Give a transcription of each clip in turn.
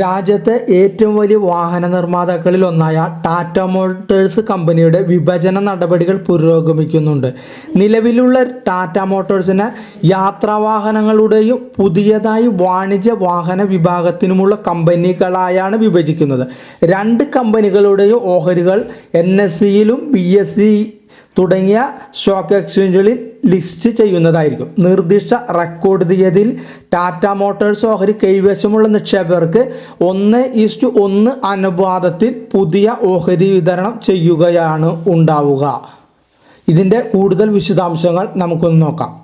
രാജ്യത്തെ ഏറ്റവും വലിയ വാഹന നിർമ്മാതാക്കളിൽ ഒന്നായ ടാറ്റ മോട്ടോഴ്സ് കമ്പനിയുടെ വിഭജന നടപടികൾ പുരോഗമിക്കുന്നുണ്ട്. നിലവിലുള്ള ടാറ്റ മോട്ടോഴ്സിനെ യാത്രാവാഹനങ്ങളുടെയും പുതിയതായി വാണിജ്യ വാഹന വിഭാഗത്തിനുമുള്ള കമ്പനികളായാണ് വിഭജിക്കുന്നത്. രണ്ട് കമ്പനികളുടെയും ഓഹരികൾ എൻ എസ് സിയിലും ബി എസ് സി തുടങ്ങിയ സ്റ്റോക്ക് എക്സ്ചേഞ്ചുകളിൽ ലിസ്റ്റ് ചെയ്യുന്നതായിരിക്കും. നിർദ്ദിഷ്ട റെക്കോർഡ് തീയതിയിൽ ടാറ്റ മോട്ടോഴ്സ് ഓഹരി കൈവശമുള്ള നിക്ഷേപകർക്ക് ഒന്ന് ഈസ്റ്റു ഒന്ന് അനുപാതത്തിൽ പുതിയ ഓഹരി വിതരണം ചെയ്യുകയാണ് ഉണ്ടാവുക. ഇതിന്റെ കൂടുതൽ വിശദാംശങ്ങൾ നമുക്കൊന്ന് നോക്കാം.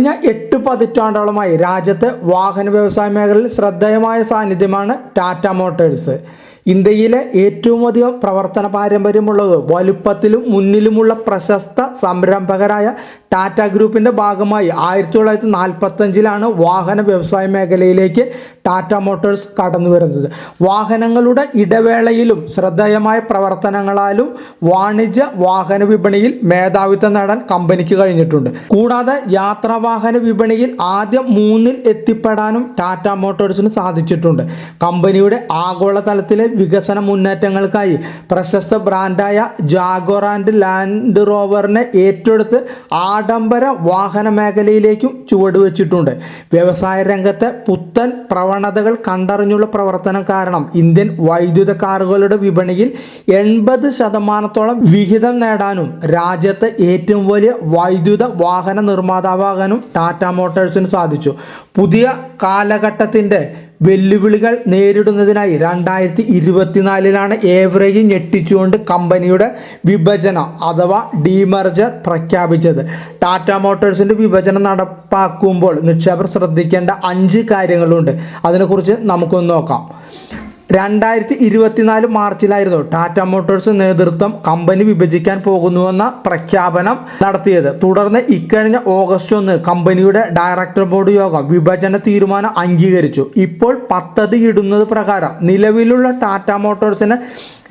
കഴിഞ്ഞ എട്ട് പതിറ്റാണ്ടോളമായി രാജ്യത്തെ വാഹന വ്യവസായ മേഖലയിൽ ശ്രദ്ധേയമായ സാന്നിധ്യമാണ് ടാറ്റ മോട്ടേഴ്സ്. ഇന്ത്യയിലെ ഏറ്റവും അധികം പ്രവർത്തന പാരമ്പര്യമുള്ളത് വലുപ്പത്തിലും മുന്നിലുമുള്ള പ്രശസ്ത സംരംഭകരായ ടാറ്റ ഗ്രൂപ്പിന്റെ ഭാഗമായി ആയിരത്തി തൊള്ളായിരത്തി നാൽപ്പത്തഞ്ചിലാണ് വാഹന വ്യവസായ മേഖലയിലേക്ക് ടാറ്റ മോട്ടോഴ്സ് കടന്നു വരുന്നത്. വാഹനങ്ങളുടെ ഇടവേളയിലും ശ്രദ്ധേയമായ പ്രവർത്തനങ്ങളാലും വാണിജ്യ വാഹന വിപണിയിൽ മേധാവിത്വം നേടാൻ കമ്പനിക്ക് കഴിഞ്ഞിട്ടുണ്ട്. കൂടാതെ യാത്രാ വാഹന വിപണിയിൽ ആദ്യം മൂന്നിൽ എത്തിപ്പെടാനും ടാറ്റ മോട്ടോഴ്സിന് സാധിച്ചിട്ടുണ്ട്. കമ്പനിയുടെ ആഗോളതലത്തിലെ വികസന മുന്നേറ്റങ്ങൾക്കായി പ്രശസ്ത ബ്രാൻഡായ ജാഗോർ ആൻഡ് ലാൻഡ് റോവറിനെ ഏറ്റെടുത്ത് ആഡംബര വാഹന മേഖലയിലേക്കും ചുവടുവെച്ചിട്ടുണ്ട്. വ്യവസായ രംഗത്തെ പുത്തൻ പ്രവണതകൾ കണ്ടറിഞ്ഞുള്ള പ്രവർത്തനം കാരണം ഇന്ത്യൻ വൈദ്യുത കാറുകളുടെ വിപണിയിൽ എൺപത് ശതമാനത്തോളം വിഹിതം നേടാനും രാജ്യത്തെ ഏറ്റവും വലിയ വൈദ്യുത വാഹന നിർമ്മാതാവാകാനും ടാറ്റ മോട്ടോഴ്സിന് സാധിച്ചു. പുതിയ കാലഘട്ടത്തിന്റെ വെല്ലുവിളികൾ നേരിടുന്നതിനായി രണ്ടായിരത്തി ഇരുപത്തിനാലിലാണ് ഏവരെയും ഞെട്ടിച്ചുകൊണ്ട് കമ്പനിയുടെ വിഭജനം അഥവാ ഡീമർജർ പ്രഖ്യാപിച്ചത്. ടാറ്റ മോട്ടോഴ്സിന്റെ വിഭജനം നടപ്പാക്കുമ്പോൾ നിക്ഷേപർ ശ്രദ്ധിക്കേണ്ട അഞ്ച് കാര്യങ്ങളുണ്ട്. അതിനെക്കുറിച്ച് നമുക്കൊന്ന് നോക്കാം. രണ്ടായിരത്തി ഇരുപത്തിനാല് മാർച്ചിലായിരുന്നു ടാറ്റ മോട്ടോഴ്സ് നേതൃത്വം കമ്പനി വിഭജിക്കാൻ പോകുന്നുവെന്ന പ്രഖ്യാപനം നടത്തിയത്. തുടർന്ന് ഇക്കഴിഞ്ഞ ഓഗസ്റ്റ് ഒന്ന് കമ്പനിയുടെ ഡയറക്ടർ ബോർഡ് യോഗം വിഭജന തീരുമാനം അംഗീകരിച്ചു. ഇപ്പോൾ പദ്ധതി ഇടുന്നത് പ്രകാരം നിലവിലുള്ള ടാറ്റ മോട്ടോഴ്സിനെ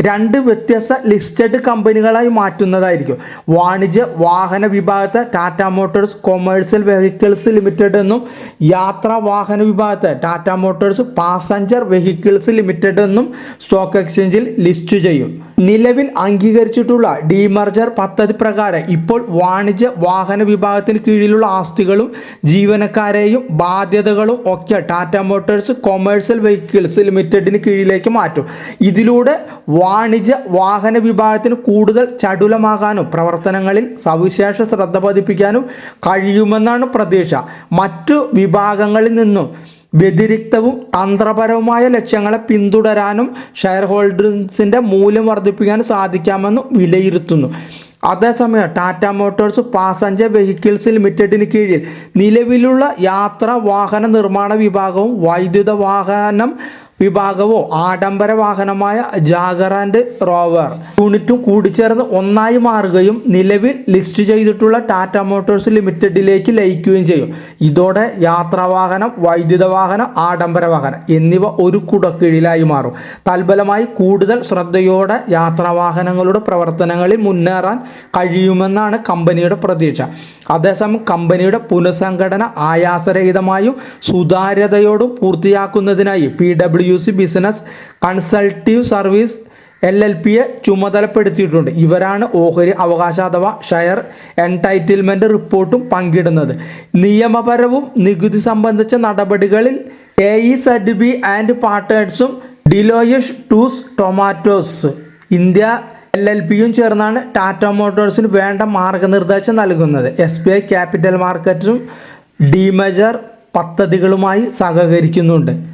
രണ്ട് വ്യത്യസ്ത ലിസ്റ്റഡ് കമ്പനികളായി മാറ്റുന്നതായിരിക്കും. വാണിജ്യ വാഹന വിഭാഗത്തെ Tata Motors commercial vehicles limited എന്നും യാത്രാ വാഹന വിഭാഗത്തെ Tata Motors passenger vehicles limited എന്നും സ്റ്റോക്ക് എക്സ്ചേഞ്ചിൽ ലിസ്റ്റ് ചെയ്യും. നിലവിൽ അംഗീകരിച്ചിട്ടുള്ള ഡിമർജർ പദ്ധതി പ്രകാരം ഇപ്പോൾ വാണിജ്യ വാഹന വിഭാഗത്തിന് കീഴിലുള്ള ആസ്തികളും ജീവനക്കാരെയും ബാധ്യതകളും ഒക്കെ ടാറ്റ മോട്ടോഴ്സ് കൊമേഴ്സ്യൽ വെഹിക്കിൾസ് ലിമിറ്റഡിന് കീഴിലേക്ക് മാറ്റും. ഇതിലൂടെ വാണിജ്യ വാഹന വിഭാഗത്തിന് കൂടുതൽ ചടുലമാകാനും പ്രവർത്തനങ്ങളിൽ സവിശേഷ ശ്രദ്ധ പതിപ്പിക്കാനും കഴിയുമെന്നാണ് പ്രതീക്ഷ. മറ്റു വിഭാഗങ്ങളിൽ നിന്നും വ്യതിരിക്തവും തന്ത്രപരവുമായ ലക്ഷ്യങ്ങളെ പിന്തുടരാനും ഷെയർ ഹോൾഡേഴ്സിന്റെ മൂല്യം വർദ്ധിപ്പിക്കാനും സാധിക്കാമെന്നും വിലയിരുത്തുന്നു. അതേസമയം ടാറ്റ മോട്ടോഴ്സ് പാസഞ്ചർ വെഹിക്കിൾസ് ലിമിറ്റഡിന് കീഴിൽ നിലവിലുള്ള യാത്രാ വാഹന നിർമ്മാണ വിഭാഗവും വൈദ്യുത വാഹനം വിഭാഗവും ആഡംബര വാഹനമായ ജാഗർ ആൻഡ് റോവർ യൂണിറ്റും കൂടിച്ചേർന്ന് ഒന്നായി മാറുകയും നിലവിൽ ലിസ്റ്റ് ചെയ്തിട്ടുള്ള ടാറ്റ മോട്ടോഴ്സ് ലിമിറ്റഡിലേക്ക് ലയിക്കുകയും ചെയ്യും. ഇതോടെ യാത്രാവാഹനം വൈദ്യുത വാഹനം ആഡംബര വാഹനം എന്നിവ ഒരു കുടക്കീഴിലായി മാറും. തൽഫലമായി കൂടുതൽ ശ്രദ്ധയോടെ യാത്രാവാഹനങ്ങളുടെ പ്രവർത്തനങ്ങളിൽ മുന്നേറാൻ കഴിയുമെന്നാണ് കമ്പനിയുടെ പ്രതീക്ഷ. അതേസമയം കമ്പനിയുടെ പുനഃസംഘടന ആയാസരഹിതമായും സുതാര്യതയോടും പൂർത്തിയാക്കുന്നതിനായി P W C business consultative service L L പിയെ ചുമതലപ്പെടുത്തിയിട്ടുണ്ട്. ഇവരാണ് ഓഹരി അവകാശ അഥവാ ഷെയർ എൻടൈറ്റിൽമെന്റ് റിപ്പോർട്ടും പങ്കിടുന്നത്. നിയമപരവും നികുതി സംബന്ധിച്ച നടപടികളിൽ A E Z B and പാർട്ട്നേഴ്സും Deloitte Touche Tohmatsu India L L പിയും ചേർന്നാണ് ടാറ്റ മോട്ടോഴ്സിന് വേണ്ട മാർഗനിർദ്ദേശം നൽകുന്നത്. എസ് ബി ഐ ക്യാപിറ്റൽ മാർക്കറ്റും ഡിമജർ പദ്ധതികളുമായി സഹകരിക്കുന്നുണ്ട്.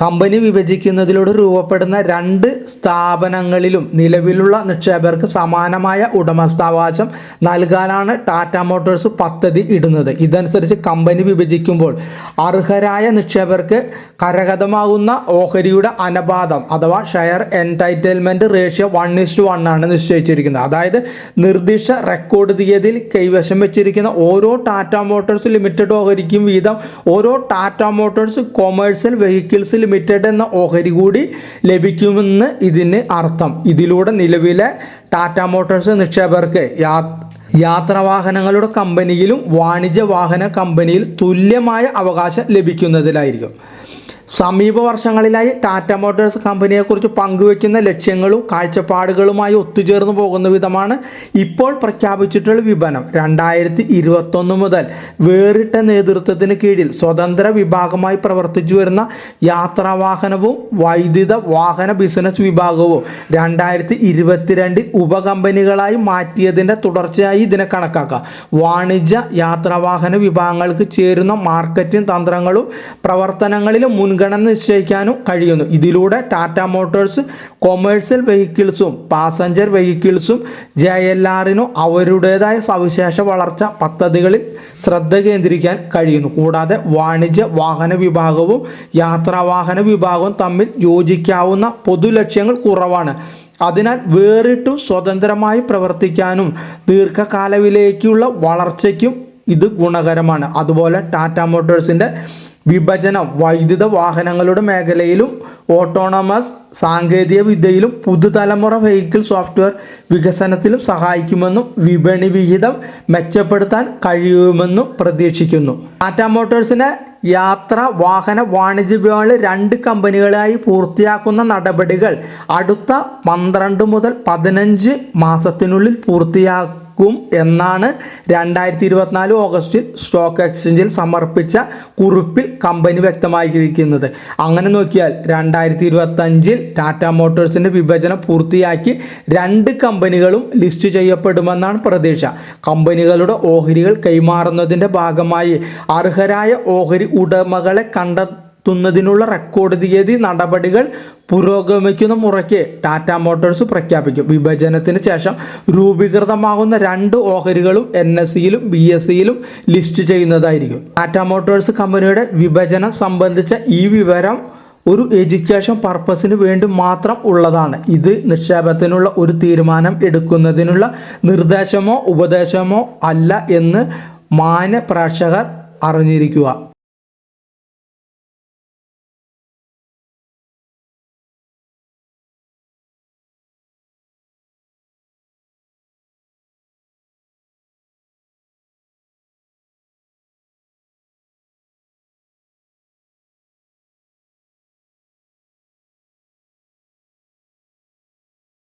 കമ്പനി വിഭജിക്കുന്നതിലൂടെ രൂപപ്പെടുന്ന രണ്ട് സ്ഥാപനങ്ങളിലും നിലവിലുള്ള നിക്ഷേപകർക്ക് സമാനമായ ഉടമസ്ഥാവകാശം നൽകാനാണ് ടാറ്റ മോട്ടോഴ്സ് പദ്ധതി ഇടുന്നത്. ഇതനുസരിച്ച് കമ്പനി വിഭജിക്കുമ്പോൾ അർഹരായ നിക്ഷേപകർക്ക് കരഗതമാകുന്ന ഓഹരിയുടെ അനുപാതം അഥവാ share entitlement ratio one is to one ആണ് നിശ്ചയിച്ചിരിക്കുന്നത്. അതായത് നിർദ്ദിഷ്ട റെക്കോർഡ് തീയതിയിൽ കൈവശം വെച്ചിരിക്കുന്ന ഓരോ ടാറ്റ മോട്ടോഴ്സ് ലിമിറ്റഡ് ഓഹരിക്കും വീതം ഓരോ Tata Motors commercial vehicles limited എന്ന ഓഹരി കൂടി ലഭിക്കുമെന്ന് ഇതിന് അർത്ഥം. ഇതിലൂടെ നിലവിലെ ടാറ്റ മോട്ടോഴ്സ് നിക്ഷേപകർക്ക് യാ യാത്രാവാഹനങ്ങളുടെ കമ്പനിയിലും വാണിജ്യ വാഹന കമ്പനിയിൽ തുല്യമായ അവകാശം ലഭിക്കുന്നതിലായിരിക്കും. സമീപ വർഷങ്ങളിലായി ടാറ്റ മോട്ടോഴ്സ് കമ്പനിയെക്കുറിച്ച് പങ്കുവെക്കുന്ന ലക്ഷ്യങ്ങളും കാഴ്ചപ്പാടുകളുമായി ഒത്തുചേർന്നു പോകുന്ന വിധമാണ് ഇപ്പോൾ പ്രഖ്യാപിച്ചിട്ടുള്ള വിപണനം രണ്ടായിരത്തി ഇരുപത്തൊന്ന് മുതൽ വേറിട്ട നേതൃത്വത്തിന് കീഴിൽ സ്വതന്ത്ര വിഭാഗമായി പ്രവർത്തിച്ചു വരുന്ന യാത്രാവാഹനവും വൈദ്യുത വാഹന ബിസിനസ് വിഭാഗവും രണ്ടായിരത്തി ഇരുപത്തിരണ്ടിൽ ഉപകമ്പനികളായി മാറ്റിയതിന്റെ തുടർച്ചയായി ഇതിനെ കണക്കാക്കാം. വാണിജ്യ യാത്രാവാഹന വിഭാഗങ്ങൾക്ക് ചേരുന്ന മാർക്കറ്റിംഗ് തന്ത്രങ്ങളും പ്രവർത്തനങ്ങളിലും മുൻഗണന നിശ്ചയിക്കാനും കഴിയുന്നു. ഇതിലൂടെ ടാറ്റ മോട്ടോഴ്സ് കൊമേഴ്സ്യൽ വെഹിക്കിൾസും പാസഞ്ചർ വെഹിക്കിൾസും ജെ എൽ ആറിനും അവരുടേതായ സവിശേഷ വളർച്ച പദ്ധതികളിൽ ശ്രദ്ധ കേന്ദ്രീകരിക്കാൻ കഴിയുന്നു. കൂടാതെ വാണിജ്യ വാഹന വിഭാഗവും യാത്രാവാഹന വിഭാഗവും തമ്മിൽ യോജിക്കാവുന്ന പൊതു ലക്ഷ്യങ്ങൾ കുറവാണ്. അതിനാൽ വേറിട്ടു സ്വതന്ത്രമായി പ്രവർത്തിക്കാനും ദീർഘകാലവിലേക്കുള്ള വളർച്ചയ്ക്കും ഇത് ഗുണകരമാണ്. അതുപോലെ ടാറ്റ മോട്ടോഴ്സിന്റെ വിഭജനം വൈദ്യുത വാഹനങ്ങളുടെ മേഖലയിലും ഓട്ടോണമസ് സാങ്കേതിക വിദ്യയിലും പുതുതലമുറ വെഹിക്കിൾ സോഫ്റ്റ്വെയർ വികസനത്തിലും സഹായിക്കുമെന്നും വിപണി വിഹിതം മെച്ചപ്പെടുത്താൻ കഴിയുമെന്നും പ്രതീക്ഷിക്കുന്നു. ടാറ്റ മോട്ടോഴ്സിനെ യാത്ര വാഹന വാണിജ്യ വിപണി രണ്ട് കമ്പനികളായി പൂർത്തിയാക്കുന്ന നടപടികൾ അടുത്ത പന്ത്രണ്ട് മുതൽ പതിനഞ്ച് മാസത്തിനുള്ളിൽ പൂർത്തിയാക്കും എന്നാണ് രണ്ടായിരത്തി ഇരുപത്തിനാല് ഓഗസ്റ്റിൽ സ്റ്റോക്ക് എക്സ്ചേഞ്ചിൽ സമർപ്പിച്ച കുറിപ്പിൽ കമ്പനി വ്യക്തമാക്കിയിരിക്കുന്നത്. അങ്ങനെ നോക്കിയാൽ രണ്ടായിരത്തി ഇരുപത്തഞ്ചിൽ ടാറ്റ മോട്ടോഴ്സിന്റെ വിഭജനം പൂർത്തിയാക്കി രണ്ട് കമ്പനികളും ലിസ്റ്റ് ചെയ്യപ്പെടുമെന്നാണ് പ്രതീക്ഷ. കമ്പനികളുടെ ഓഹരികൾ കൈമാറുന്നതിന്റെ ഭാഗമായി അർഹരായ ഓഹരി ഉടമകളെ കണ്ടെത്തുന്നതിനുള്ള റെക്കോർഡ് തീയതി നടപടികൾ പുരോഗമിക്കുന്ന മുറയ്ക്ക് ടാറ്റ മോട്ടോഴ്സ് പ്രഖ്യാപിക്കും. വിഭജനത്തിന് ശേഷം രൂപീകൃതമാകുന്ന രണ്ട് ഓഹരികളും എൻ എസ് സിയിലും ബി എസ് സിയിലും ലിസ്റ്റ് ചെയ്യുന്നതായിരിക്കും. ടാറ്റ മോട്ടോഴ്സ് കമ്പനിയുടെ വിഭജനം സംബന്ധിച്ച ഈ വിവരം ഒരു എഡ്യൂക്കേഷൻ പർപ്പസിന് വേണ്ടി മാത്രം ഉള്ളതാണ്. ഇത് നിക്ഷേപത്തിനുള്ള ഒരു തീരുമാനം എടുക്കുന്നതിനുള്ള നിർദ്ദേശമോ ഉപദേശമോ അല്ല എന്ന് മാന്യ പ്രേക്ഷകർ അറിഞ്ഞിരിക്കുക.